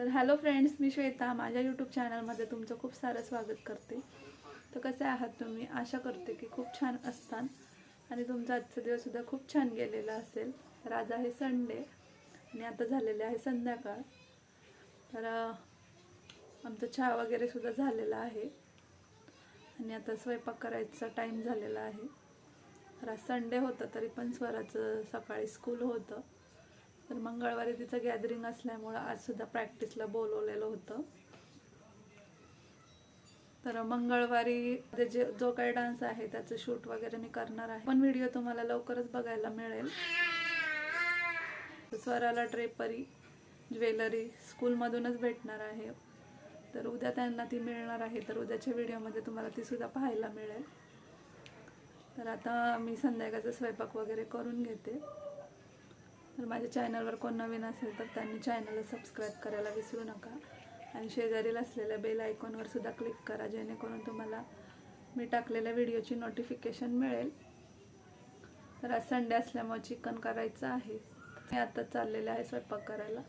तर hello friends मी श्वेता. माझ्या YouTube चॅनलमध्ये तुमचं खूप सारं स्वागत करते. तर कसे आहात तुम्ही? आशा करते की खूप छान असतान. आणि तुमचा आजचा दिवससुद्धा खूप छान गेलेला असेल. तर आज आहे संडे आणि आता झालेले आहे संध्याकाळ. तर आमचा चहा वगैरे सुद्धा झालेला आहे. आणि आता स्वयंपाक करायचा टाईम झालेला आहे. तर आज संडे होतं तरी पण स्वराचं सकाळी स्कूल होतं. तर मंगळवारी तिचं गॅदरिंग असल्यामुळं आज सुद्धा प्रॅक्टिसला बोलवलेलं होतं. तर मंगळवारी जे जो काही डान्स आहे त्याचं शूट वगैरे मी करणार आहे. पण व्हिडिओ तुम्हाला लवकरच बघायला मिळेल. स्वराला ड्रेपरी ज्वेलरी स्कूलमधूनच भेटणार आहे. तर उद्या त्यांना ती मिळणार आहे. तर उद्याच्या व्हिडिओमध्ये तुम्हाला ती सुद्धा पाहायला मिळेल. तर आता मी संध्याकाळचा स्वयंपाक वगैरे करून घेते. तर माझ्या चॅनलवर कोण नवीन असेल तर त्यांनी चॅनलला सबस्क्राईब करायला विसरू नका. आणि शेजारील असलेल्या बेल आयकॉनवर सुद्धा क्लिक करा जेणेकरून तुम्हाला मी टाकलेल्या व्हिडिओची नोटिफिकेशन मिळेल. तर आज संडे असल्यामुळे चिकन करायचं आहे. मी आता चाललेले आहे स्वयंपाक करायला.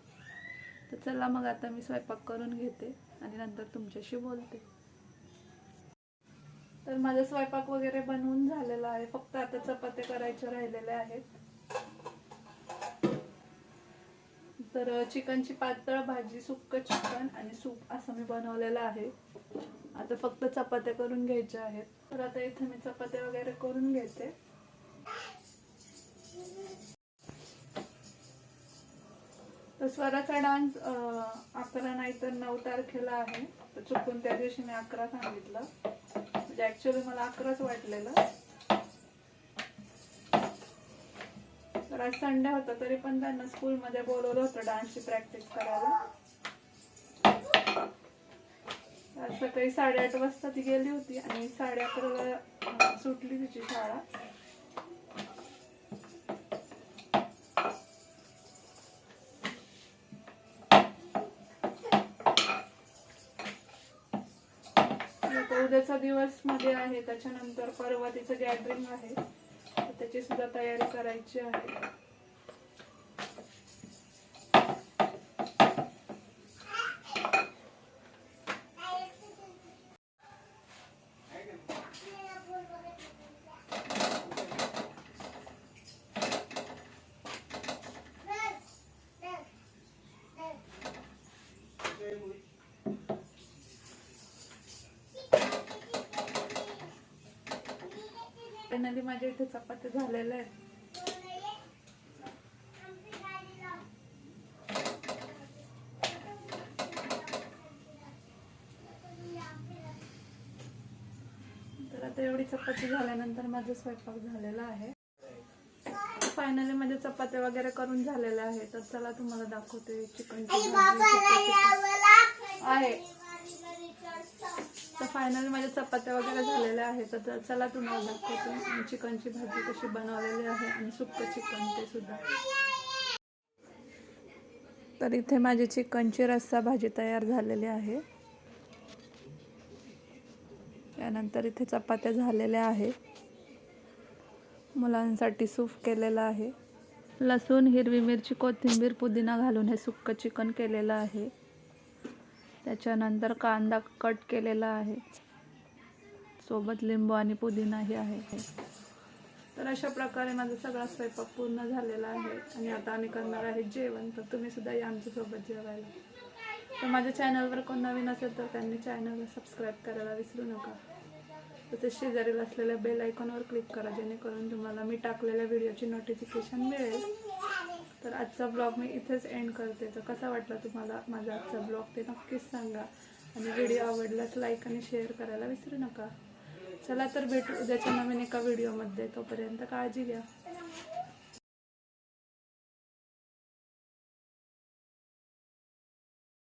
तर चला मग आता मी स्वयंपाक करून घेते आणि नंतर तुमच्याशी बोलते. तर माझा स्वयंपाक वगैरे बनवून झालेला आहे. फक्त आता चपात्या करायच्या राहिलेल्या आहेत. तर चिकनची पातळ भाजी सुक्क चिकन आणि सूप असं मी बनवलेलं आहे. आता फक्त चपात्या करून घ्यायच्या आहेत. तर आता इथे मी चपात्या वगैरे करून घेते. तर स्वराचा डान्स अकरा नाही तर नऊ तारखेला आहे. तर चुकून त्या दिवशी मी अकरा सांगितलं. म्हणजे ऍक्च्युली मला अकराच वाटलेलं. तर आज संडे होता तरी पण त्यांना स्कूलमध्ये बोलवलं होतं डान्सची प्रॅक्टिस करायला. आज सकाळी साडेआठ वाजता ती गेली होती आणि साडे अकराला सुटली तिची शाळा. उद्याचा दिवसमध्ये आहे त्याच्यानंतर परवा तिचं गॅदरिंग आहे. त्याची सुद्धा तयारी करायची आहे. फायनली माझ्या इथे चपात्या झालेल्या आहेत. तर आता एवढी चपाती झाल्यानंतर माझा स्वयंपाक झालेला आहे. फायनली माझ्या चपात्या वगैरे करून झालेल्या आहे तर चला तुम्हाला दाखवते चिकनची आहे. तर फायनली माझ्या चपात्या वगैरे झालेल्या आहेत. तर चला तुम्हाला दाखवते. चिकनची भाजी कशी बनवलेली आहे आणि सुक्क चिकन ते सुद्धा. तर इथे माझी चिकनची रस्सा भाजी तयार झालेली आहे. त्यानंतर इथे चपात्या झालेल्या आहे मुलांसाठी सूप केलेलं आहे. लसूण हिरवी मिरची कोथिंबीर पुदिना घालून हे सुक्क चिकन केलेलं आहे. त्याच्यानंतर कांदा कट केलेला आहे. सोबत लिंबू आणि पुदिनाही आहे. तर अशा प्रकारे माझा सगळा स्वयंपाक पूर्ण झालेला आहे आणि आता आम्ही करणार आहे जेवण. तर तुम्ही सुद्धा या आमच्यासोबत जेवायला. तर माझ्या चॅनलवर कोण नवीन असेल तर त्यांनी चॅनलला सबस्क्राईब करायला विसरू नका. तसेच शेजारील असलेल्या बेल आयकॉनवर क्लिक करा जेणेकरून तुम्हाला मी टाकलेल्या व्हिडिओची नोटिफिकेशन मिळेल. तर आजचा ब्लॉग मी इथेच एंड करते. तर कसा वाटला तुम्हाला माझा आजचा ब्लॉग ते नक्कीच सांगा. आणि व्हिडिओ आवडलाच लाईक आणि शेअर करायला विसरू नका. चला तर भेटू उद्याच्या नवीन एका व्हिडिओमध्ये तोपर्यंत काळजी घ्या.